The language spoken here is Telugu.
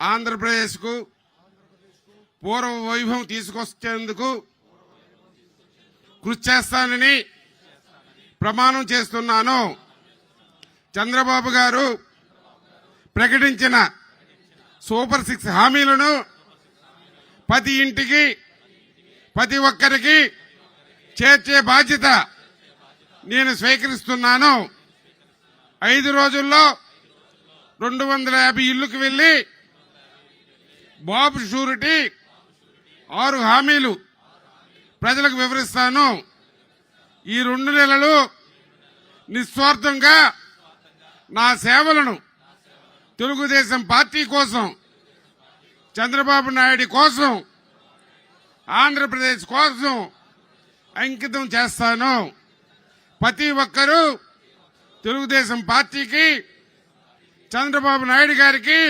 ఆంధ్రప్రదేశ్కు పూర్వ వైభవం తీసుకొచ్చేందుకు కృషి చేస్తానని ప్రమాణం చేస్తున్నాను. చంద్రబాబు గారు ప్రకటించిన సూపర్ సిక్స్ హామీలను ప్రతి ఇంటికి ప్రతి ఒక్కరికి చేర్చే బాధ్యత నేను స్వీకరిస్తున్నాను. ఐదు రోజుల్లో రెండు వందల యాభై ఇళ్ళకు వెళ్ళి బాబు షూరిటీ ఆరు హామీలు ప్రజలకు వివరిస్తాను. ఈ రెండు నెలలు నిస్వార్థంగా నా సేవలను తెలుగుదేశం పార్టీ కోసం చంద్రబాబు నాయుడు కోసం ఆంధ్రప్రదేశ్ కోసం అంకితం చేస్తాను. ప్రతి ఒక్కరూ తెలుగుదేశం పార్టీకి చంద్రబాబు నాయుడు గారికి